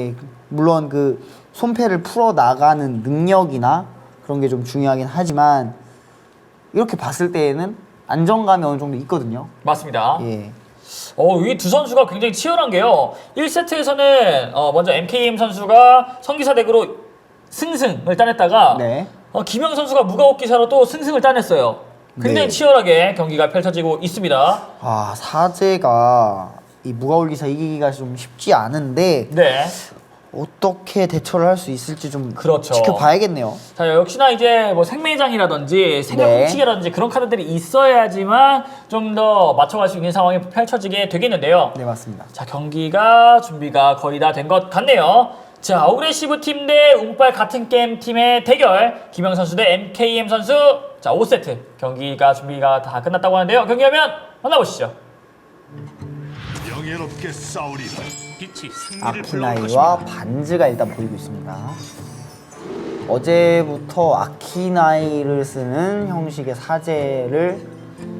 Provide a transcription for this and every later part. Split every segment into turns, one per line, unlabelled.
예, 물론 그 손패를 풀어 나가는 능력이나 그런 게 좀 중요하긴 하지만 이렇게 봤을 때에는 안정감이 어느 정도 있거든요.
맞습니다.
예.
어, 이 두 선수가 굉장히 치열한 게요. 1세트에서는 어, 먼저 MKM 선수가 성기사 덱으로 승승을 따냈다가
네.
어, 김영 선수가 무가옥 기사로 또 승승을 따냈어요. 굉장히
네.
치열하게 경기가 펼쳐지고 있습니다.
아 사제가 이 무가올 기사 이기기가 좀 쉽지 않은데
네.
어떻게 대처를 할 수 있을지 좀
그렇죠.
지켜봐야겠네요.
자 역시나 이제 뭐 생매장이라든지 생각
네.
그런 카드들이 있어야지만 좀 더 맞춰갈 수 있는 상황이 펼쳐지게 되겠는데요.
네 맞습니다.
자 경기가 준비가 거의 다 된 것 같네요. 자 어그레시브 팀대 운빨 같은 게임 팀의 대결 김영 선수 대 MKM 선수 자 5세트 경기가 준비가 다 끝났다고 하는데요. 경기하면 만나보시죠.
명예롭게 싸우리라. 빛이 승리를
아키나이와 반즈가 일단 보이고 있습니다. 어제부터 아키나이를 쓰는 형식의 사제를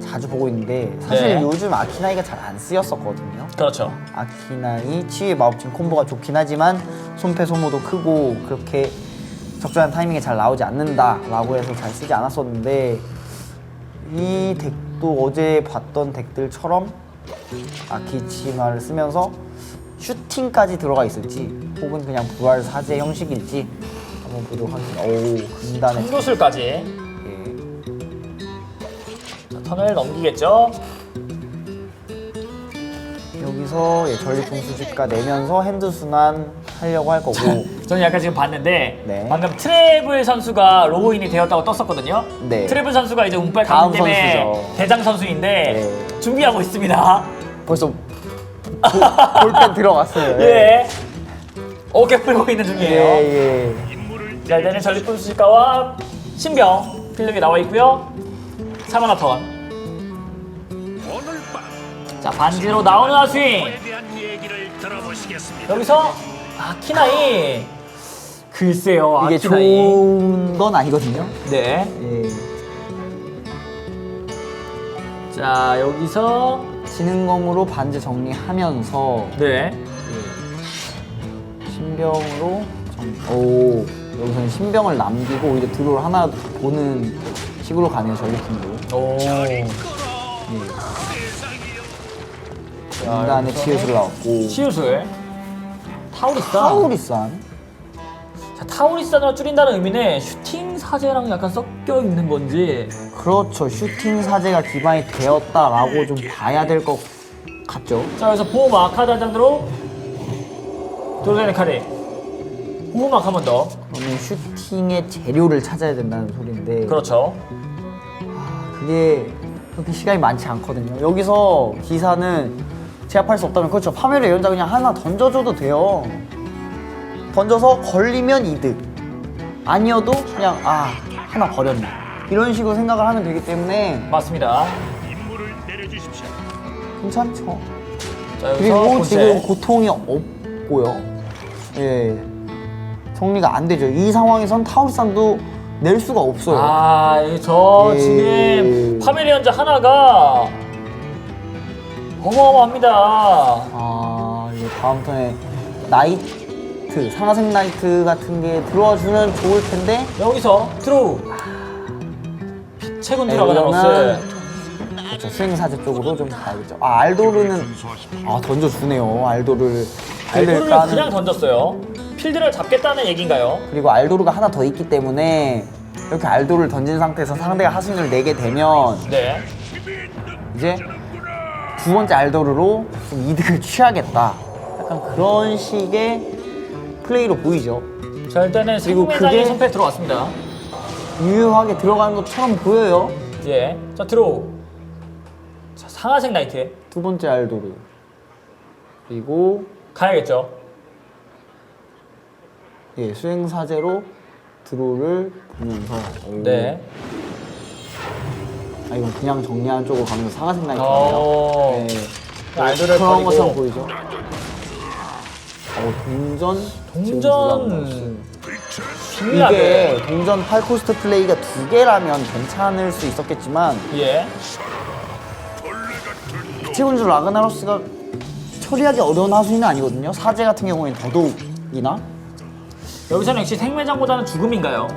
자주 보고 있는데 사실
네.
요즘 아키나이가 잘 안 쓰였었거든요.
그렇죠.
아키나이 치유의 마법진 콤보가 좋긴 하지만 손패 소모도 크고 그렇게 적절한 타이밍에 잘 나오지 않는다라고 해서 잘 쓰지 않았었는데 이 덱도 어제 봤던 덱들처럼 아키치마를 쓰면서 슈팅까지 들어가 있을지 혹은 그냥 부활 사제 형식일지 한번 보도록 하겠습니다. 오 금단의
승부술까지
예.
자, 턴을 넘기겠죠.
여기서 예, 전리품 수집가 내면서 핸드 순환 하려고 할 거고
저는 약간 지금 봤는데
네.
방금 트래블 선수가 로그인이 되었다고 떴었거든요.
네.
트래블 선수가 이제 운빨
다음
때문에
선수죠.
대장 선수인데
네.
준비하고 있습니다.
벌써 볼- 볼펜 들어갔어요.
예. 어깨 풀고 있는 중이에요.
예, 예.
자 일단은 전리품 수집가와 신병 필력이 나와 있고요. 사마나 턴. 자 반지로 나오는
들어보시겠습니다.
여기서 아키나이 글쎄요
이게
아키나이.
좋은 건 아니거든요.
네.
예.
자 여기서
지능검으로 반지 정리하면서
네.
신병으로 정... 오 여기서는 신병을 남기고 오히려 드롤 하나 보는 식으로 가네요 전리품도.
오.
인간의
여기서
치유수를 나왔고
치유술. 타우리산.
타우리산
자, 타우리산으로 줄인다는 의미는 슈팅 사제랑 약간 섞여 있는 건지.
그렇죠 슈팅 사제가 기반이 되었다라고 좀 봐야 될 것 같죠.
자 여기서 보호막 카드 한 장으로 돌아다니는 카드. 보호막 한번 더.
그러면 슈팅의 재료를 찾아야 된다는 소리인데
그렇죠.
그게 그렇게 시간이 많지 않거든요. 여기서 기사는 제압할 수 없다면 그렇죠. 파멸의 연자 그냥 하나 던져줘도 돼요. 던져서 걸리면 이득. 아니어도 그냥 아 하나 버렸네. 이런 식으로 생각을 하면 되기 때문에
맞습니다.
임무를 내려주십시오.
괜찮죠.
자 여기서
그리고
본체.
지금 고통이 없고요. 예. 정리가 안 되죠. 이 상황에선 타우리산도 낼 수가 없어요.
아, 이저
예.
지금 파메리언즈 하나가 어마어마합니다.
아 이제 다음 턴에 나이트 상하색 나이트 같은 게 들어와 주면 좋을 텐데
여기서 드로 우. 빛의 군주라고
에이러는
나눴어요.
그렇죠 수행 사제 쪽으로 좀 가야겠죠. 아 알도르는 아 던져주네요. 알도르를
알도르를
필드를
그냥 던졌어요. 필드를 잡겠다는 얘기인가요?
그리고 알도르가 하나 더 있기 때문에 이렇게 알도르를 던진 상태에서 상대가 하승을 내게 되면
네.
이제 두 번째 알도르로 좀 이득을 취하겠다. 약간 그런 식의 플레이로 보이죠.
자, 일단은
그리고 그게-
선패 들어왔습니다.
유효하게 들어가는 것처럼 보여요.
예. 자, 드로우. 자, 상하색 나이트.
두 번째 알도르 그리고
가야겠죠.
예, 수행 사제로 드로를 보면서 오.
네.
아 이건 그냥 정리하는 쪽으로 가면서 상하색 나이트네요.
어.
네.
알도를
그런
버리고.
것처럼 보이죠. 어, 동전 지금.
동전 중요하게.
이게 동전 8코스트 플레이가 두 개라면 괜찮을 수 있었겠지만
예.
피치군주 라그나로스가 처리하기 어려운 하수인은 아니거든요. 사제 같은 경우에는 더더욱 이나
여기서는 역시 생매장보다는 죽음인가요?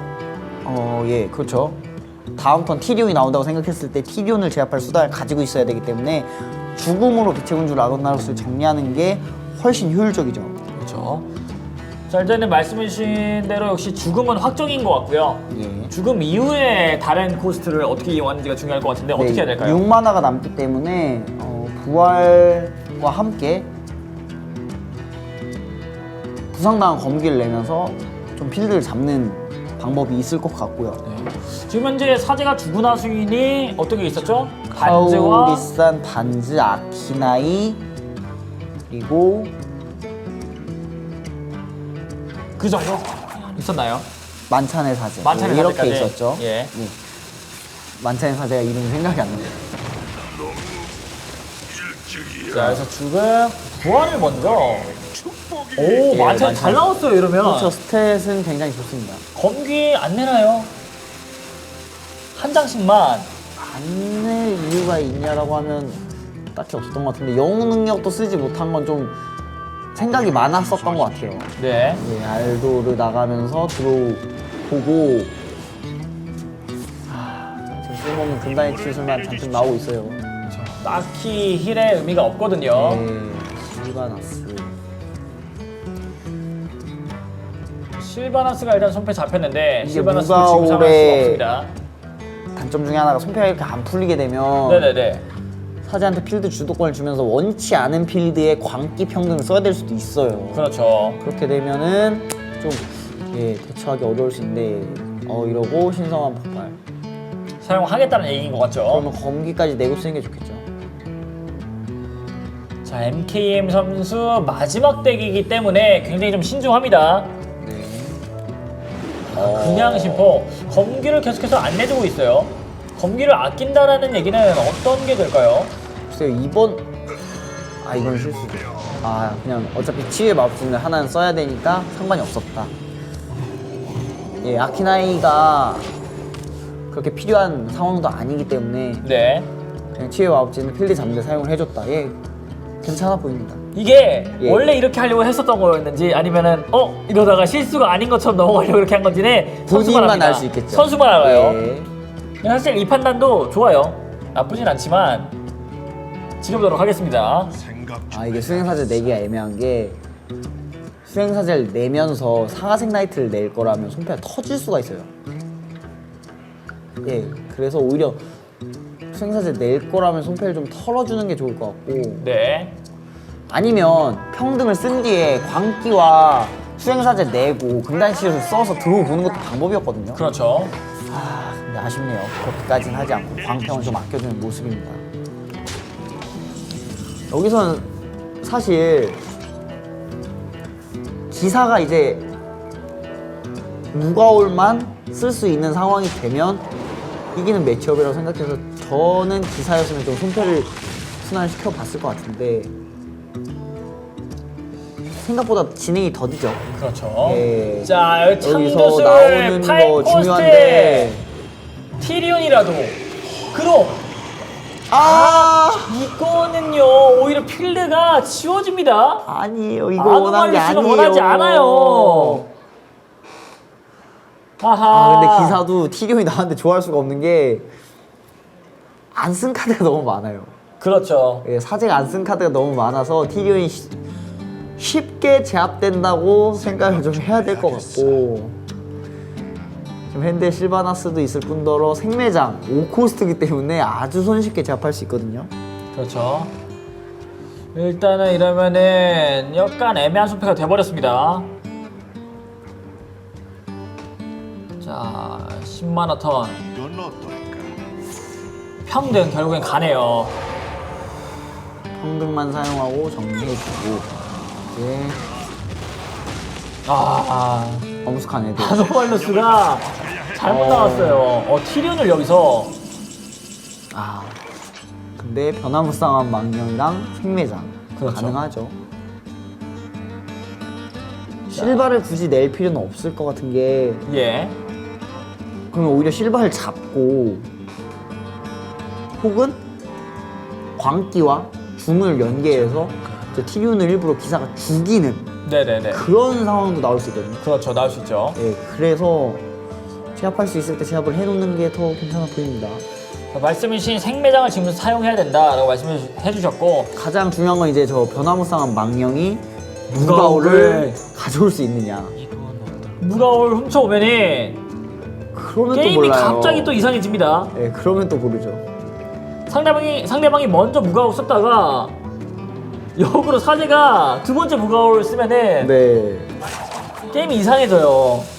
어, 예, 그렇죠. 다음 턴 티리온이 나온다고 생각했을 때 티리온을 제압할 수단을 가지고 있어야 되기 때문에 죽음으로 빛의 군주 라그나로스를 정리하는 게 훨씬 효율적이죠.
그렇죠. 자 일단은 말씀해주신 대로 역시 죽음은 확정인 것 같고요.
예.
죽음 이후에 다른 코스트를 어떻게 이용하는지가 중요할 것 같은데 어떻게 해야 될까요?
6만화가 남기 때문에 어, 부활과 함께 부상당한 검기를 내면서 좀 필드를 잡는 방법이 있을 것 같고요.
네. 지금 현재 사제가 죽으나 수인이 어떻게 있었죠? 반즈와
카우리산, 반즈, 아키나이 그리고
그 정도 있었나요?
만찬의 사제
만찬의
네, 이렇게
사제까지.
있었죠.
예.
네. 만찬의 사제가 이름이 생각이 안 나요.
자 그래서 죽음 부활을 먼저 오
예,
만찬 잘
만찬.
나왔어요 이러면
그렇죠. 스탯은 굉장히 좋습니다.
검기 안 내나요? 한 장씩만
안 낼 이유가 있냐라고 하면 딱히 없었던 것 같은데 영웅 능력도 쓰지 못한 건 좀 생각이 많았었던 것 같아요.
네
예, 알도를 나가면서 들어보고 아, 지금 쓸모없는 금단의 치술만 잔뜩 나오고 있어요.
딱히 힐의 의미가 없거든요
예, 실바나스.
실바나스가 일단 손패 잡혔는데
이게
실바나스도 지금 수가
무가오의
없습니다
단점 중에 하나가 손패가 이렇게 안 풀리게 되면
네네네
사제한테 필드 주도권을 주면서 원치 않은 필드에 광기 평등을 써야 될 수도 있어요.
그렇죠
그렇게 되면은 좀 예, 대처하기 어려울 수 있는데 어 이러고 신성한 폭발.
사용하겠다는 얘기인 것 같죠
그러면 검기까지 내고 쓰는 게 좋겠죠.
자 MKM 선수 마지막 덱이기 때문에 굉장히 좀 신중합니다
네.
그냥 심포 검기를 계속해서 안 내주고 있어요 검기를 아낀다라는 얘기는 어떤 게 될까요?
글쎄요 이번 아 이건 실수죠. 아 그냥 어차피 치유의 마법진을 하나는 써야 되니까 상관이 없었다. 예 아키나이가 그렇게 필요한 상황도 아니기 때문에
네
그냥 치유의 마법진을 필드 잡는 데 사용을 해줬다. 예 괜찮아 보입니다.
이게
예.
원래 이렇게 하려고 했었던 거였는지 아니면은 어 이러다가 실수가 아닌 것처럼 넘어가려고 이렇게 한 건지는 선수만
본인만
합니다.
알수 있겠죠.
선수만 알아요.
예.
사실 이 판단도 좋아요. 나쁘진 않지만 지켜보도록 하겠습니다.
아 이게 수행사제 내기가 애매한 게 수행사제를 내면서 상하색 나이트를 낼 거라면 손패가 터질 수가 있어요. 예, 그래서 오히려 수행사제 낼 거라면 손패를 좀 털어주는 게 좋을 것 같고
네.
아니면 평등을 쓴 뒤에 광기와 수행사제 내고 금단시를 써서 들어보는 것도 방법이었거든요.
그렇죠.
아, 근데 아쉽네요. 그렇게까지는 하지 않고 광평을 좀 아껴주는 모습입니다. 여기서는 사실 기사가 이제 무가올만 쓸 수 있는 상황이 되면 이기는 매치업이라고 생각해서 저는 기사였으면 좀 손패를 순환시켜 봤을 것 같은데 생각보다 진행이 더디죠.
그렇죠.
예.
자,
여기서
참도술
나오는 거
8코스트에
중요한데
티리온이라도 그럼
아
이거는요 오히려 필드가 지워집니다.
아니에요 이거 원한 게 아니에요
원하지 않아요. 아하.
아 근데 기사도 티리온이 나왔는데 좋아할 수가 없는 게 안 쓴 카드가 너무 많아요
그렇죠.
예, 사제가 안 쓴 카드가 너무 많아서 티리온이 쉬- 쉽게 제압된다고 생각을 좀 해야 될 것 같고 지금 핸드 실바나스도 있을 뿐더러 생매장 5코스트이기 때문에 아주 손쉽게 제압할 수 있거든요
그렇죠. 일단은 이러면은 약간 애매한 손패가 돼버렸습니다. 자, 10만원 턴. 평등 결국엔 가네요.
평등만 사용하고 정리해주고 이제
아,
엄숙한 애들
아노발루스가 잘못
어.
나왔어요. 어, 티리온을 여기서
아 근데 변화무쌍한 망령이랑 생매장
그렇죠.
가능하죠. 실바를 굳이 낼 필요는 없을 것 같은 게
예.
그러면 오히려 실바를 잡고 혹은 광기와 중을 연계해서 저 티리온을 일부러 기사가 죽이는
네네네.
그런 상황도 나올 수 있거든요.
그렇죠. 나올 수 있죠.
예, 그래서 제압할 수 있을 때 제압을 해놓는 게 더 괜찮아 보입니다.
말씀해 주신 생매장을 지금 사용해야 된다라고 말씀해 주셨고
가장 중요한 건 이제 저 변화무쌍한 망령이
무가오를
가져올 수 있느냐.
무가오를 훔쳐오면은
그러면 또
게임이
몰라요.
갑자기 또 이상해집니다.
예, 그러면 또 모르죠.
상대방이 상대방이 먼저 무가오 썼다가 역으로 사제가 두 번째 무가오를 쓰면은
네.
게임이 이상해져요.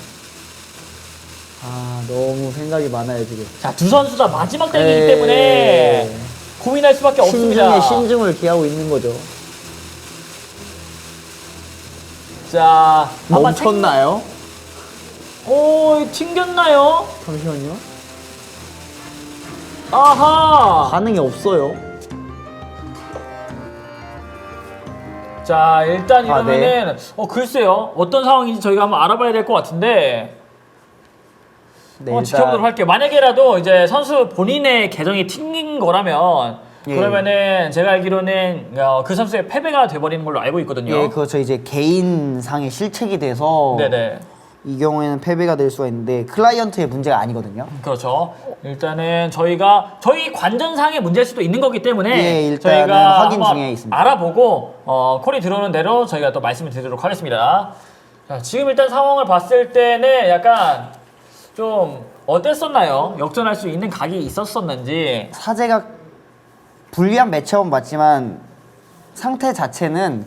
아 너무 생각이 많아요 지금.
자 두 선수 다 마지막 대기이기
네.
때문에 고민할 수밖에 없습니다.
신중에 신중을 기하고 있는 거죠.
자 아마
멈췄나요?
생- 오 튕겼나요?
잠시만요.
아하.
반응이 없어요.
자 일단
아, 네.
이러면은 어 글쎄요 어떤 상황인지 저희가 한번 알아봐야 될 것 같은데
네,
어, 지켜보도록 할게요. 만약에라도 이제 선수 본인의 계정이 튕긴 거라면
예.
그러면은 제가 알기로는 어, 그 선수의 패배가 돼버리는 걸로 알고 있거든요.
예, 그렇죠. 이제 개인 상에 실책이 돼서
네네.
이 경우에는 패배가 될 수가 있는데 클라이언트의 문제가 아니거든요.
그렇죠. 일단은 저희가 저희 관전상의 문제일 수도 있는 거기 때문에
예, 일단은
저희가
확인
한번
중에 있습니다.
알아보고 어, 콜이 들어오는 대로 저희가 또 말씀을 드리도록 하겠습니다. 자, 지금 일단 상황을 봤을 때는 약간 좀 어땠었나요? 역전할 수 있는 각이 있었었는지.
사제가 불리한 매치업은 맞지만 상태 자체는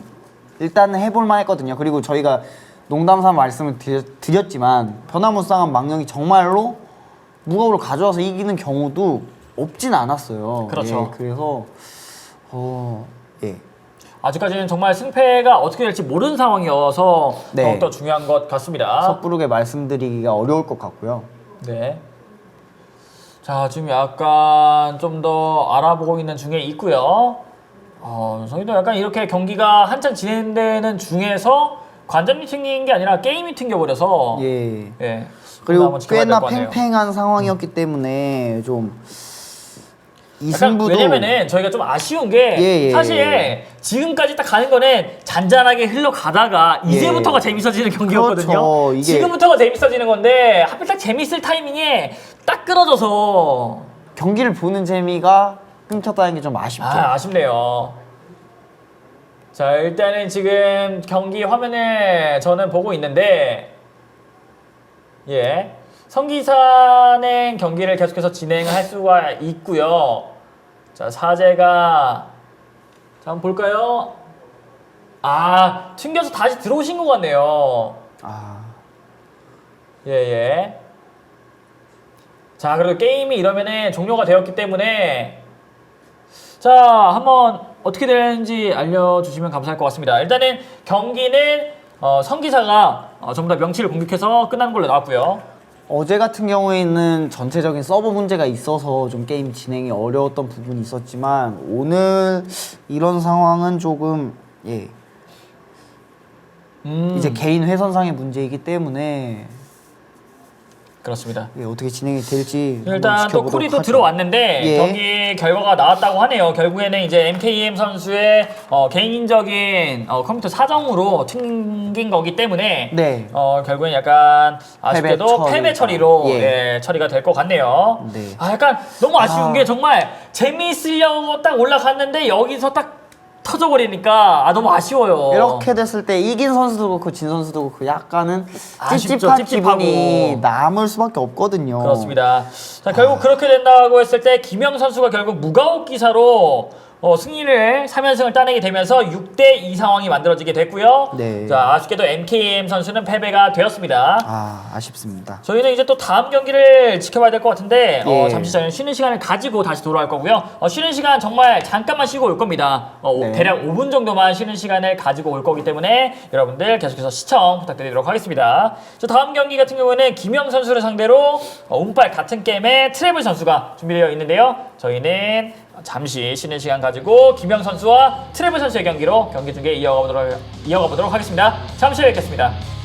일단은 해볼만 했거든요. 그리고 저희가 농담삼아 말씀을 드렸, 드렸지만 변화무쌍한 망령이 정말로 무거우를 가져와서 이기는 경우도 없진 않았어요.
그렇죠.
예, 그래서 어, 예.
아직까지는 정말 승패가 어떻게 될지 모르는 상황이어서
네.
더욱더 중요한 것 같습니다.
섣부르게 말씀드리기가 어려울 것 같고요.
네. 자, 지금 약간 좀 더 알아보고 있는 중에 있고요. 어, 저희도 약간 이렇게 경기가 한창 진행되는 중에서 관전이 튕긴 게 아니라 게임이 튕겨버려서
예.
예.
그리고 꽤나. 팽팽한 상황이었기 때문에 좀 이
약간
승부도
왜냐면은 저희가 좀 아쉬운 게
예, 예,
사실
예.
지금까지 딱 가는 거는 잔잔하게 흘러가다가 이제부터가 재밌어지는 경기였거든요.
예. 그렇죠. 이게-
지금부터가 재밌어지는 건데 하필 딱 재밌을 타이밍에 딱 끊어져서
경기를 보는 재미가 끊겼다는 게 좀 아쉽죠.
아, 아쉽네요. 자, 일단은 지금 경기 화면을 저는 보고 있는데, 예. 성기사는 경기를 계속해서 진행할 수가 있고요. 자, 사제가, 자, 한번 볼까요? 아, 튕겨서 다시 들어오신 것 같네요.
아,
예, 예. 자, 그리고 게임이 이러면은 종료가 되었기 때문에 자, 한번 어떻게 되는지 알려주시면 감사할 것 같습니다. 일단은 경기는 어, 성기사가 어, 전부 다 명치를 공격해서 끝난 걸로 나왔고요.
어제 같은 경우에는 전체적인 서버 문제가 있어서 좀 게임 진행이 어려웠던 부분이 있었지만 오늘 이런 상황은 조금 예.
음,
이제 개인 회선상의 문제이기 때문에
그렇습니다.
예, 어떻게 진행이 될지
일단 또 콜이 또
하죠.
들어왔는데
예.
경기 결과가 나왔다고 하네요. 결국에는 이제 MKM 선수의 어, 개인적인 어, 컴퓨터 사정으로 튕긴 거기 때문에
네.
어, 결국엔 약간 아쉽게도
패배.
패배 처리 로
예.
예, 처리가 될 것 같네요.
네.
아 약간 너무 아쉬운
아.
게 정말 재미있으려고 딱 올라갔는데 여기서 딱 터져버리니까 아 너무 아쉬워요.
이렇게 됐을 때 이긴 선수도 그렇고 진 선수도 그렇고 약간은
아쉽죠.
찝찝한
찝찝하고.
기분이 남을 수밖에 없거든요.
그렇습니다. 자 결국 그렇게 된다고 했을 때 김영 선수가 결국 무가옥 기사로 어, 승리를 3연승을 따내게 되면서 6대 2 상황이 만들어지게 됐고요.
네.
자 아쉽게도 MKM 선수는 패배가 되었습니다.
아 아쉽습니다.
저희는 이제 또 다음 경기를 지켜봐야 될 것 같은데 어,
예.
잠시 저희는 쉬는 시간을 가지고 다시 돌아올 거고요. 어, 쉬는 시간 정말 잠깐만 쉬고 올 겁니다. 어, 오-
네.
대략 5분 정도만 쉬는 시간을 가지고 올 거기 때문에 여러분들 계속해서 시청 부탁드리도록 하겠습니다. 저 다음 경기 같은 경우는 김영 선수를 상대로 어, 운빨 같은 게임에 트래블 선수가 준비되어 있는데요. 저희는 잠시 쉬는 시간 가지고 김영 선수와 트래블 선수의 경기로 경기 중계 이어가 보도록, 이어가 보도록 하겠습니다. 잠시 후에 뵙겠습니다.